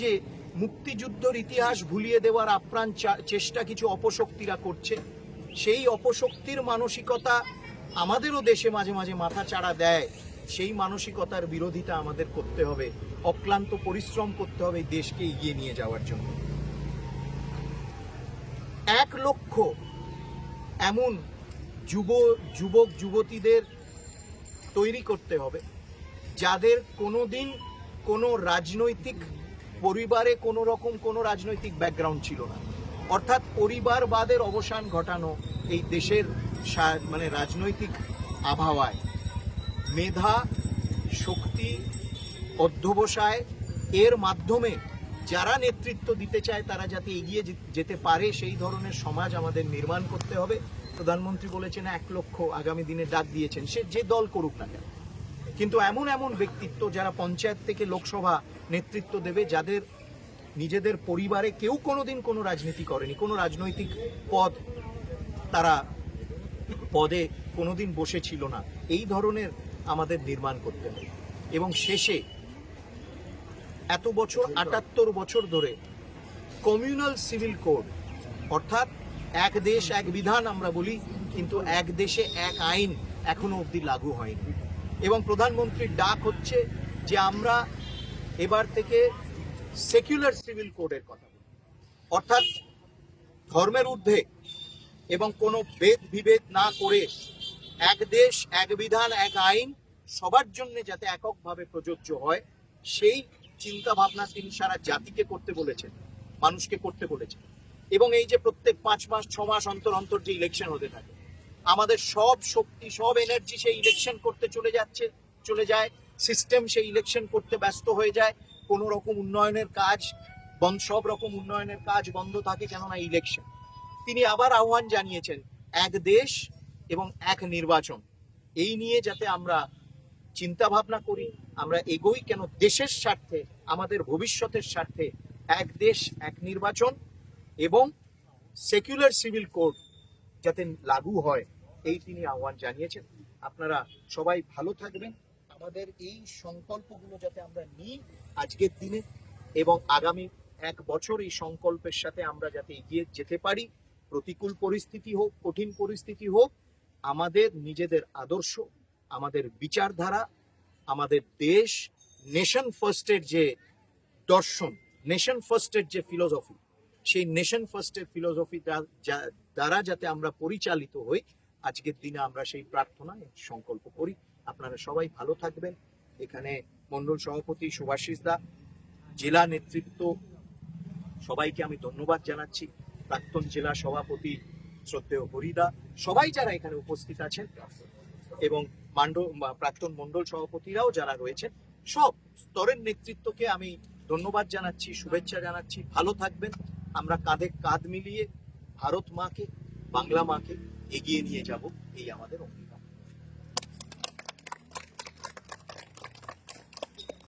যে মুক্তিযুদ্ধের ইতিহাস ভুলিয়ে দেওয়ার আপ্রাণ চেষ্টা কিছু অপশক্তিরা করছে, সেই অপশক্তির মানসিকতা আমাদেরও দেশে মাঝে মাঝে মাথা চাড়া দেয়। সেই মানসিকতার বিরোধিতা আমাদের করতে হবে, অক্লান্ত পরিশ্রম করতে হবে দেশকে এগিয়ে নিয়ে যাওয়ার জন্য। এক লক্ষ এমন যুব, যুবক, যুবতীদের তৈরি করতে হবে, যাদের কোনোদিন কোনো রাজনৈতিক পরিবারে কোনো রকম কোনো রাজনৈতিক ব্যাকগ্রাউন্ড ছিল না। অর্থাৎ পরিবারবাদের অবসান ঘটানো এই দেশের মানে রাজনৈতিক আবহাওয়ায়। মেধা, শক্তি, অধ্যবসায়, এর মাধ্যমে যারা নেতৃত্ব দিতে চায় তারা যাতে এগিয়ে যেতে পারে সেই ধরনের সমাজ আমাদের নির্মাণ করতে হবে। প্রধানমন্ত্রী বলেছেন, এক লক্ষ আগামী দিনে ডাক দিয়েছেন। সে যে দল করুক না কেন। কিন্তু এমন এমন ব্যক্তিত্ব যারা পঞ্চায়েত থেকে লোকসভা নেতৃত্ব দেবে, যাদের নিজেদের পরিবারে কেউ কোনোদিন কোনো রাজনীতি করেনি, কোনো রাজনৈতিক পদ তারা পদে কোনোদিন বসেছিল না। এই ধরনের আমাদের নির্মাণ করতে হবে। এবং শেষে এত বছর, আটাত্তর বছর ধরে কমিউনাল সিভিল কোড অর্থাৎ এক দেশ, এক বিধান আমরা বলি, কিন্তু এক দেশে এক আইন এখনও অবধি লাগু হয়নি। এবং প্রধানমন্ত্রীর ডাক হচ্ছে যে আমরা এবার থেকে সেকুলার সিভিল কোডের কথা বলি। অর্থাৎ ধর্মের ঊর্ধ্বে এবং কোনো ভেদ বিভেদ না করে এক দেশ, এক বিধান, এক আইন সবার জন্য যাতে এককভাবে প্রযোজ্য হয়, সেই চিন্তা ভাবনা তিনি সারা জাতিকে করতে বলেছেন, মানুষকে করতে বলেছেন। এবং এই যে প্রত্যেক পাঁচ মাস, ছ মাস অন্তর অন্তর যে ইলেকশন হতে থাকে আমাদের সব শক্তি, সব এনার্জি সেই ইলেকশন করতে চলে যাচ্ছে, চলে যায়। সিস্টেম সেই ইলেকশন করতে ব্যস্ত হয়ে যায়। কোনো রকম উন্নয়নের কাজ বন্ধ সব রকম উন্নয়নের কাজ বন্ধ থাকে কেননা ইলেকশন তিনি আবার আহ্বান জানিয়েছেন, এক দেশ এবং এক নির্বাচন। এই নিয়ে যাতে আমরা চিন্তা ভাবনা করি, আমরা এগোই কেন দেশের স্বার্থে, আমাদের ভবিষ্যতের স্বার্থে। এক দেশ, এক নির্বাচন এবং সেকুলার সিভিল কোড যাতে লাগু হয়। এই তিনি আহ্বান জানিয়েছেন। আপনারা সবাই ভালো থাকবেন। আমাদের এই সংকল্পগুলো যাতে আমরা নিই আজকের দিনে এবং আগামী এক বছর এই সংকল্পের সাথে আমরা যাতে এগিয়ে যেতে পারি, প্রতিকূল পরিস্থিতি হোক, কঠিন পরিস্থিতি হোক, আমাদের নিজেদের আদর্শ, আমাদের বিচারধারা, আমাদের দেশ, নেশন ফার্স্টের যে দর্শন, নেশন ফার্স্টের যে ফিলোসফি, সেই নেশন ফার্স্টের ফিলোসফি দ্বারা যাতে আমরা পরিচালিত হই আজকের দিনে আমরা সেই প্রার্থনা সংকল্প করি। আপনারা সবাই ভালো থাকবেন। এখানে মন্ডল সভাপতি সুভাষিস দা, জেলা নেতৃত্ব, সবাইকে আমি ধন্যবাদ জানাচ্ছি। প্রাক্তন জেলা সভাপতি শ্রদ্ধেয় হরিদা সবাই যারা এখানে উপস্থিত আছেন এবং মান্ড প্রাক্তন মন্ডল সভাপতিরাও যারা রয়েছেন, সব স্তরের নেতৃত্বকে আমি ধন্যবাদ জানাচ্ছি, শুভেচ্ছা জানাচ্ছি। ভালো থাকবেন। আমরা কাঁধে কাঁধ মিলিয়ে ভারত মাকে বাংলা মাকে এগিয়ে নিয়ে যাব এই আমাদের অঙ্গীকার